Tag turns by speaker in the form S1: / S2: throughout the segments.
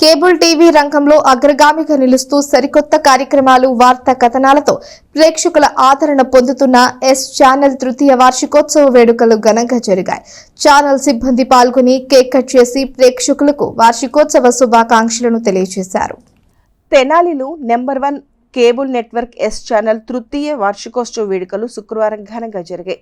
S1: Cable TV రంగంలో అగ్రగామిగా నిలుస్తూ సరికొత్త కార్యక్రమాలు వార్తా కథనాలతో ప్రేక్షకుల ఆదరణ పొందుతున్న ఎస్ ఛానల్ తృతీయ వార్షికోత్సవ వేడుకలు ఘనంగా జరిగాయి. ఛానల్ సిబ్బంది పాల్గొని కేక్ కట్ చేసి ప్రేక్షకులకు వార్షికోత్సవ శుభాకాంక్షలను తెలియజేశారు.
S2: తెనాలిలో number one cable network S channel తృతీయ వార్షికోత్సవ వేడుకలు శుక్రవారం ఘనంగా జరిగాయి.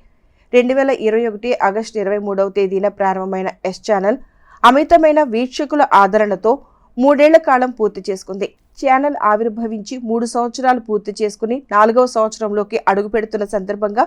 S2: రెండు వేల ఇరవై ఒకటి ఆగస్టు ఇరవై మూడవ తేదీన ప్రారంభమైన ఎస్ ఛానల్ అమితమైన వీక్షకుల ఆదరణతో మూడేళ్ళ కాలం పూర్తి చేసుకుంది. ఛానల్ ఆవిర్భవించి మూడు సంవత్సరాలు పూర్తి చేసుకుని నాలుగవ సంవత్సరంలోకి అడుగు పెడుతున్న సందర్భంగా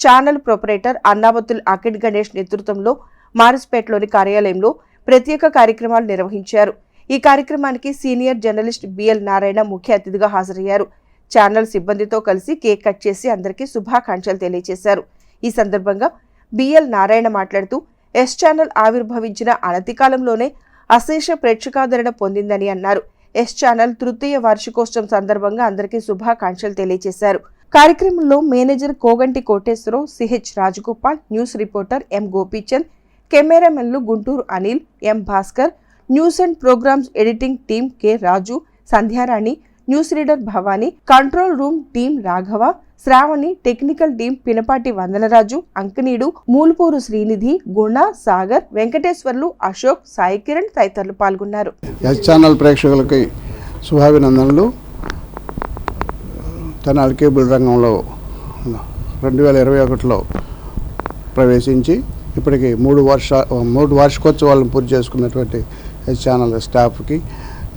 S2: ఛానల్ ప్రొపరేటర్ అన్నాబతుల్ అకిడ్ గణేష్ నేతృత్వంలో మారిస్పేటలోని కార్యాలయంలో ప్రత్యేక కార్యక్రమాలు నిర్వహించారు. ఈ కార్యక్రమానికి సీనియర్ జర్నలిస్ట్ బిఎల్ నారాయణ ముఖ్య అతిథిగా హాజరయ్యారు. ఛానల్ సిబ్బందితో కలిసి కేక్ కట్ చేసి అందరికీ శుభాకాంక్షలు తెలియజేశారు. ఈ సందర్భంగా బిఎల్ నారాయణ మాట్లాడుతూ ఎస్ ఛానల్ ఆవిర్భవించిన అనతి కాలంలోనే అశేష ప్రేక్షకాదరణ పొందిందని అన్నారు. ఎస్ ఛానల్ తృతీయ వార్షికోత్సవం సందర్భంగా అందరికీ శుభాకాంక్షలు తెలియజేశారు. కార్యక్రమంలో manager Koganti Koteswararao CH Rajagopal news reporter M Gopichand కెమెరామెన్లు Guntur Anil M Bhaskar news and programmes editing team K Raju Sandhyarani news reader Bhavani control room team Raghava Sravani technical team Pinapati Vandanaraju Ankanidu Mulupuru Srinidhi Guna Sagar Venkateswarlu Ashok Sai Kiran తదితరులు పాల్గొన్నారు.
S3: S channel ప్రేక్షకులకి శుభాభినందనలు. Tenali cable రంగంలో రెండు వేల ఇరవై ఒకటిలో ప్రవేశించి ఇప్పటికి మూడు వర్ష మూడు వార్షికోత్సవాలను పూర్తి చేసుకున్నటువంటి ఛానల్ స్టాఫ్కి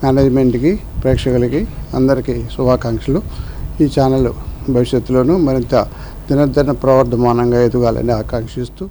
S3: మేనేజ్మెంట్కి ప్రేక్షకులకి అందరికీ శుభాకాంక్షలు. ఈ ఛానల్ భవిష్యత్తులోనూ మరింత దినదిన ప్రవర్ధమానంగా ఎదగాలని ఆకాంక్షిస్తూ